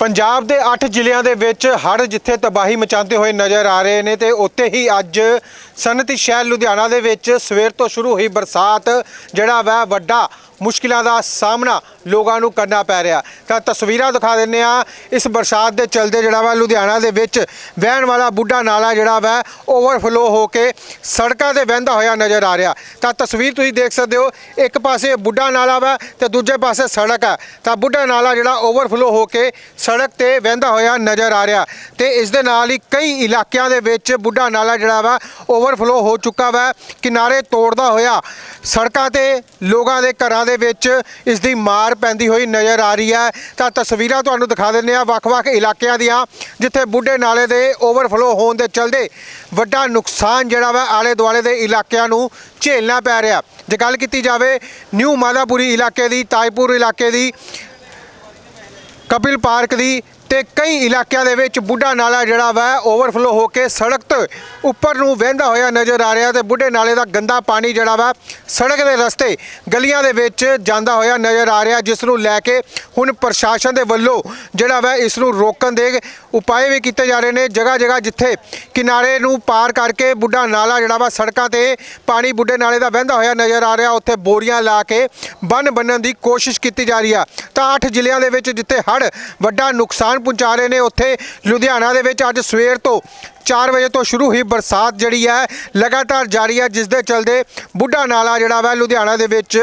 ਪੰਜਾਬ ਦੇ 8 ਜ਼ਿਲ੍ਹਿਆਂ ਦੇ ਵਿੱਚ ਹੜ੍ਹ ਜਿੱਥੇ ਤਬਾਹੀ ਮਚਾਉਂਦੇ ਹੋਏ ਨਜ਼ਰ ਆ ਰਹੇ ਨੇ ਤੇ ਉੱਥੇ ਹੀ ਅੱਜ ਸਨਅਤੀ ਸ਼ਹਿਰ ਲੁਧਿਆਣਾ ਦੇ ਵਿੱਚ ਸਵੇਰ ਤੋਂ ਸ਼ੁਰੂ ਹੋਈ ਬਰਸਾਤ, ਜਿਹੜਾ ਵਾ ਵੱਡਾ ਮੁਸ਼ਕਿਲਾਂ ਦਾ ਸਾਹਮਣਾ ਲੋਕਾਂ ਨੂੰ ਕਰਨਾ ਪੈ ਰਿਹਾ। ਤਾਂ ਤਸਵੀਰਾਂ ਦਿਖਾ ਦਿੰਨੇ ਆ ਇਸ ਬਰਸਾਤ ਦੇ ਚਲਦੇ ਜਿਹੜਾ ਵਾ ਲੁਧਿਆਣਾ ਦੇ ਵਿੱਚ ਵਹਿਣ ਵਾਲਾ ਬੁੱਢਾ ਨਾਲਾ ਜਿਹੜਾ ਵਾ ਓਵਰਫਲੋ ਹੋ ਕੇ ਸੜਕਾਂ ਤੇ ਵਹਿੰਦਾ ਹੋਇਆ ਨਜ਼ਰ ਆ ਰਿਹਾ। ਤਾਂ ਤਸਵੀਰ ਤੁਸੀਂ ਦੇਖ ਸਕਦੇ ਹੋ, ਇੱਕ ਪਾਸੇ ਬੁੱਢਾ ਨਾਲਾ ਵਾ ਤੇ ਦੂਜੇ ਪਾਸੇ ਸੜਕ ਹੈ ਤਾਂ ਬੁੱਢਾ ਨਾਲਾ ਜਿਹੜਾ ਓਵਰਫਲੋ ਹੋ ਕੇ ਸੜਕ ਤੇ ਵਹਿੰਦਾ ਹੋਇਆ ਨਜ਼ਰ ਆ ਰਿਹਾ। ਤੇ ਇਸ ਦੇ ਨਾਲ ਹੀ ਕਈ ਇਲਾਕਿਆਂ ਦੇ ਵਿੱਚ ਬੁੱਢਾ ਨਾਲਾ ਜਿਹੜਾ ਵਾ ਓਵਰਫਲੋ ਹੋ ਚੁੱਕਾ ਵਾ। ਕਿਨਾਰੇ ਤੋੜਦਾ ਹੋਇਆ ਸੜਕਾਂ ਤੇ ਲੋਕਾਂ ਦੇ ਘਰਾਂ ਦੇ ਵਿੱਚ ਇਸ ਦੀ ਮਾਰ ਪੈਂਦੀ ਹੋਈ ਨਜ਼ਰ ਆ ਰਹੀ ਹੈ। ਤਾਂ ਤਸਵੀਰਾਂ ਤੁਹਾਨੂੰ ਦਿਖਾ ਦਿੰਦੇ ਆ ਵੱਖ-ਵੱਖ ਇਲਾਕਿਆਂ ਦੀਆਂ, ਜਿੱਥੇ ਬੁੱਢੇ ਨਾਲੇ ਦੇ ਓਵਰਫਲੋ ਹੋਣ ਦੇ ਚਲਦੇ ਵੱਡਾ ਨੁਕਸਾਨ ਜਿਹੜਾ ਵਾ ਆਲੇ ਦੁਆਲੇ ਦੇ ਇਲਾਕਿਆਂ ਨੂੰ ਝੇਲਣਾ ਪੈ ਰਿਹਾ। ਜੇ ਗੱਲ ਕੀਤੀ ਜਾਵੇ ਨਿਊ ਮਾਦਾਪੁਰੀ ਇਲਾਕੇ ਦੀ ਤਾਜਪੁਰ ਇਲਾਕੇ ਦੀ, ਕਪਿਲ ਪਾਰਕ ਦੀ ਤੇ ਕਈ ਇਲਾਕਿਆਂ ਦੇ ਵਿੱਚ ਬੁੱਢਾ ਨਾਲਾ ਜਿਹੜਾ ਵਾ ਓਵਰਫਲੋ ਹੋ ਕੇ ਸੜਕ ਤੋਂ ਉੱਪਰ ਨੂੰ ਵਹਿੰਦਾ ਹੋਇਆ ਨਜ਼ਰ ਆ ਰਿਹਾ ਤੇ ਬੁੱਢੇ ਨਾਲੇ ਦਾ ਗੰਦਾ ਪਾਣੀ ਜਿਹੜਾ ਵਾ, ਸੜਕ ਦੇ ਰਸਤੇ ਗਲੀਆਂ ਦੇ ਵਿੱਚ ਜਾਂਦਾ ਹੋਇਆ ਨਜ਼ਰ ਆ ਰਿਹਾ, ਜਿਸ ਨੂੰ ਲੈ ਕੇ ਹੁਣ ਪ੍ਰਸ਼ਾਸਨ ਦੇ ਵੱਲੋਂ ਜਿਹੜਾ ਵਾ, ਇਸ ਨੂੰ ਰੋਕਣ ਦੇ ਉਪਾਅ ਵੀ ਕੀਤੇ ਜਾ ਰਹੇ ਨੇ। ਜਗ੍ਹਾ ਜਗ੍ਹਾ ਜਿੱਥੇ ਕਿਨਾਰੇ ਨੂੰ ਪਾਰ ਕਰਕੇ ਬੁੱਢਾ ਨਾਲਾ ਜਿਹੜਾ ਵਾ, ਸੜਕਾਂ ਤੇ ਪਾਣੀ ਬੁੱਢੇ ਨਾਲੇ ਦਾ ਵਹਿੰਦਾ ਹੋਇਆ ਨਜ਼ਰ ਆ ਰਿਹਾ, ਉੱਥੇ ਬੋਰੀਆਂ ਲਾ ਕੇ ਬੰਨ ਬੰਨਣ ਦੀ ਕੋਸ਼ਿਸ਼ ਕੀਤੀ ਜਾ ਰਹੀ ਆ। ਤਾਂ 8 ਜ਼ਿਲ੍ਹਿਆਂ ਦੇ ਵਿੱਚ ਜਿੱਥੇ ਹੜ੍ਹ ਵੱਡਾ ਨੁਕਸਾਨ ਪਹੁੰਚਾ ਰਹੇ ਨੇ ਉੱਥੇ ਲੁਧਿਆਣਾ ਦੇ ਵਿੱਚ ਅੱਜ ਸਵੇਰ ਤੋਂ 4 ਵਜੇ ਤੋਂ ਸ਼ੁਰੂ ਹੋਈ ਬਰਸਾਤ ਜਿਹੜੀ ਹੈ ਲਗਾਤਾਰ ਜਾਰੀ ਹੈ, ਜਿਸ ਦੇ ਚਲਦੇ ਬੁੱਢਾ ਨਾਲਾ ਜਿਹੜਾ ਵਾ ਲੁਧਿਆਣਾ ਦੇ ਵਿੱਚ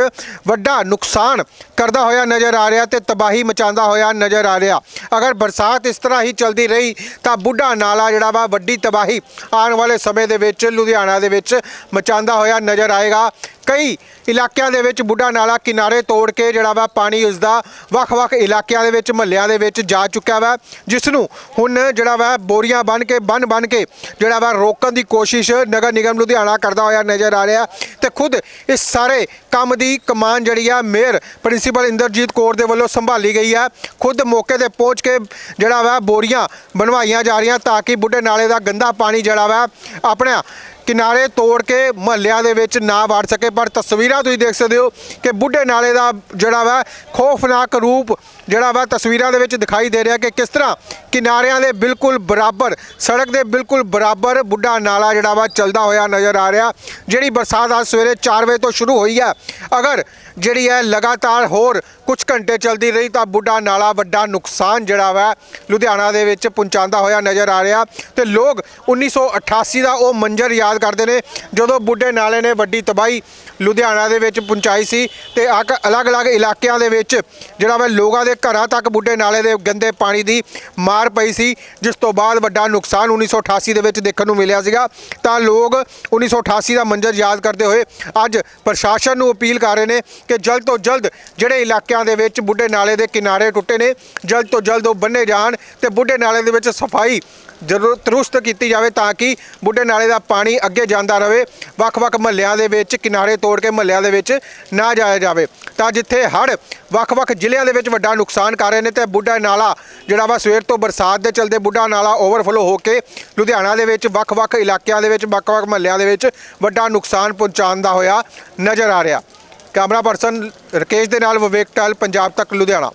ਵੱਡਾ ਨੁਕਸਾਨ ਕਰਦਾ ਹੋਇਆ ਨਜ਼ਰ ਆ ਰਿਹਾ ਤੇ ਤਬਾਹੀ ਮਚਾਉਂਦਾ ਹੋਇਆ ਨਜ਼ਰ ਆ ਰਿਹਾ। ਅਗਰ ਬਰਸਾਤ ਇਸ ਤਰ੍ਹਾਂ ਹੀ ਚੱਲਦੀ ਰਹੀ ਤਾਂ ਬੁੱਢਾ ਨਾਲਾ ਜਿਹੜਾ ਵਾ ਵੱਡੀ ਤਬਾਹੀ ਆਉਣ ਵਾਲੇ ਸਮੇਂ ਦੇ ਵਿੱਚ ਲੁਧਿਆਣਾ ਦੇ ਵਿੱਚ ਮਚਾਉਂਦਾ ਹੋਇਆ ਨਜ਼ਰ ਆਏਗਾ। ਕਈ ਇਲਾਕਿਆਂ ਦੇ ਵਿੱਚ ਬੁੱਢਾ ਨਾਲਾ ਕਿਨਾਰੇ ਤੋੜ ਕੇ ਜਿਹੜਾ ਵਾ ਪਾਣੀ ਉਸ ਦਾ ਵੱਖ-ਵੱਖ ਇਲਾਕਿਆਂ ਦੇ ਵਿੱਚ, ਮਹੱਲਿਆਂ ਦੇ ਵਿੱਚ ਜਾ ਚੁੱਕਿਆ ਵਾ ਜਿਸ ਨੂੰ ਹੁਣ ਜਿਹੜਾ ਵਾ ਬੋਰੀਆਂ ਬਨ ਕੇ ਬੰਨ ਬੰਨ ਕੇ ਜਿਹੜਾ ਵਾ ਰੋਕਣ ਦੀ ਕੋਸ਼ਿਸ਼ ਨਗਰ ਨਿਗਮ ਲੁਧਿਆਣਾ ਕਰਦਾ ਹੋਇਆ ਨਜ਼ਰ ਆ ਰਿਹਾ ਤੇ ਖੁਦ ਇਸ ਸਾਰੇ ਕੰਮ ਦੀ ਕਮਾਨ ਜਿਹੜੀ ਆ ਮੇਅਰ ਪ੍ਰਿੰਸੀਪਲ ਇੰਦਰਜੀਤ ਕੌਰ ਦੇ ਵੱਲੋਂ ਸੰਭਾਲੀ ਗਈ ਆ। ਖੁਦ ਮੌਕੇ ਤੇ ਪਹੁੰਚ ਕੇ ਜਿਹੜਾ ਵਾ ਬੋਰੀਆਂ ਬਣਵਾਈਆਂ ਜਾ ਰਹੀਆਂ ਤਾਂ ਕਿ ਬੁੱਢੇ ਨਾਲੇ ਦਾ ਗੰਦਾ ਪਾਣੀ ਜਿਹੜਾ ਵਾ ਆਪਣਾ ਕਿਨਾਰੇ ਤੋੜ ਕੇ ਮਹੱਲਿਆਂ ਦੇ ਵਿੱਚ ਨਾ ਵੜ ਸਕੇ, ਪਰ ਤਸਵੀਰਾਂ ਤੁਸੀਂ ਦੇਖ ਸਕਦੇ ਹੋ ਕਿ ਬੁੱਢੇ ਨਾਲੇ ਦਾ ਜਿਹੜਾ ਵਾ ਖੌਫਨਾਕ ਰੂਪ ਜਿਹੜਾ ਵਾ ਤਸਵੀਰਾਂ ਦੇ ਵਿੱਚ ਦਿਖਾਈ ਦੇ ਰਿਹਾ ਕਿ ਕਿਸ ਤਰ੍ਹਾਂ ਕਿਨਾਰਿਆਂ ਦੇ ਬਿਲਕੁਲ ਬਰਾਬਰ, ਸੜਕ ਦੇ ਬਿਲਕੁਲ ਬਰਾਬਰ ਬੁੱਢਾ ਨਾਲਾ ਜਿਹੜਾ ਵਾ ਚੱਲਦਾ ਹੋਇਆ ਨਜ਼ਰ ਆ ਰਿਹਾ, ਜਿਹੜੀ ਬਰਸਾਤ ਅੱਜ ਸਵੇਰੇ 4 ਵਜੇ ਤੋਂ ਸ਼ੁਰੂ ਹੋਈ ਹੈ ਅਗਰ ਜਿਹੜੀ ਹੈ ਲਗਾਤਾਰ ਹੋਰ ਕੁਝ ਘੰਟੇ ਚੱਲਦੀ ਰਹੀ ਤਾਂ ਬੁੱਢਾ ਨਾਲਾ ਵੱਡਾ ਨੁਕਸਾਨ ਜਿਹੜਾ ਵਾ ਲੁਧਿਆਣਾ ਦੇ ਵਿੱਚ ਪਹੁੰਚਾਉਂਦਾ ਹੋਇਆ ਨਜ਼ਰ ਆ ਰਿਹਾ ਤੇ ਲੋਕ 1988 ਦਾ ਉਹ ਮੰਜ਼ਰ ਯਾਦ ਕਰਦੇ ਨੇ, ਜਦੋਂ ਬੁੱਢੇ ਨਾਲੇ ਨੇ ਵੱਡੀ ਤਬਾਹੀ ਲੁਧਿਆਣਾ ਦੇ ਵਿੱਚ ਪਹੁੰਚਾਈ ਸੀ ਤੇ ਅਕ- ਅਲੱਗ-ਅਲੱਗ ਇਲਾਕਿਆਂ ਦੇ ਵਿੱਚ ਜਿਹੜਾ ਵਾ ਲੋਕਾਂ ਦੇ ਘਰਾਂ ਤੱਕ ਬੁੱਢੇ ਨਾਲੇ ਦੇ ਗੰਦੇ ਪਾਣੀ ਦੀ ਮਾਰ ਪਈ ਸੀ, ਜਿਸ ਤੋਂ ਬਾਅਦ ਵੱਡਾ ਨੁਕਸਾਨ 1988 ਦੇ ਵਿੱਚ ਦੇਖਣ ਨੂੰ ਮਿਲਿਆ ਸੀਗਾ। ਤਾਂ ਲੋਕ 1988 ਦਾ ਮੰਜ਼ਰ ਯਾਦ ਕਰਦੇ ਹੋਏ ਅੱਜ ਪ੍ਰਸ਼ਾਸਨ ਨੂੰ ਅਪੀਲ ਕਰ ਰਹੇ ਨੇ ਕਿ ਜਲਦ ਤੋਂ ਜਲਦ ਜਿਹੜੇ ਇਲਾਕਿਆਂ ਦੇ ਵਿੱਚ ਬੁੱਢੇ ਨਾਲੇ ਦੇ ਕਿਨਾਰੇ ਟੁੱਟੇ ਨੇ, ਜਲਦ ਤੋਂ ਜਲਦ ਉਹ ਬੰਨੇ ਜਾਣ ਤੇ ਬੁੱਢੇ ਨਾਲੇ ਦੇ ਵਿੱਚ ਸਫ਼ਾਈ ਜ਼ਰੂਰ ਦਰੁਸਤ ਕੀਤੀ ਜਾਵੇ ਤਾਂ ਕਿ ਬੁੱਢੇ ਨਾਲੇ ਦਾ ਪਾਣੀ ਅੱਗੇ ਜਾਂਦਾ ਰਹੇ ਵੱਖ-ਵੱਖ ਮਹੱਲਿਆਂ ਦੇ ਵਿੱਚ, ਕਿਨਾਰੇ ਤੋੜ ਕੇ ਮਹੱਲਿਆਂ ਦੇ ਵਿੱਚ ਨਾ ਜਾਇਆ ਜਾਵੇ। ਤਾਂ ਜਿੱਥੇ ਹੜ੍ਹ ਵੱਖ-ਵੱਖ ਜ਼ਿਲ੍ਹਿਆਂ ਦੇ ਵਿੱਚ ਵੱਡਾ ਨੁਕਸਾਨ ਕਰ ਰਹੇ ਨੇ, ਤੇ ਬੁੱਢਾ ਨਾਲਾ ਜਿਹੜਾ ਵਾ ਸਵੇਰ ਤੋਂ ਬਰਸਾਤ ਦੇ ਚਲਦੇ ਬੁੱਢਾ ਨਾਲਾ ਓਵਰਫਲੋ ਹੋ ਕੇ ਲੁਧਿਆਣਾ ਦੇ ਵਿੱਚ, ਵੱਖ-ਵੱਖ ਇਲਾਕਿਆਂ ਦੇ ਵਿੱਚ, ਵੱਖ-ਵੱਖ ਮਹੱਲਿਆਂ ਦੇ ਵਿੱਚ ਵੱਡਾ ਨੁਕਸਾਨ ਪਹੁੰਚਾਉਂਦਾ ਹੋਇਆ ਨਜ਼ਰ ਆ ਰਿਹਾ। ਕੈਮਰਾ ਪਰਸਨ ਰਕੇਸ਼ ਦੇ ਨਾਲ ਵਿਵੇਕ ਟਲ ਪੰਜਾਬ ਤੱਕ, ਲੁਧਿਆਣਾ।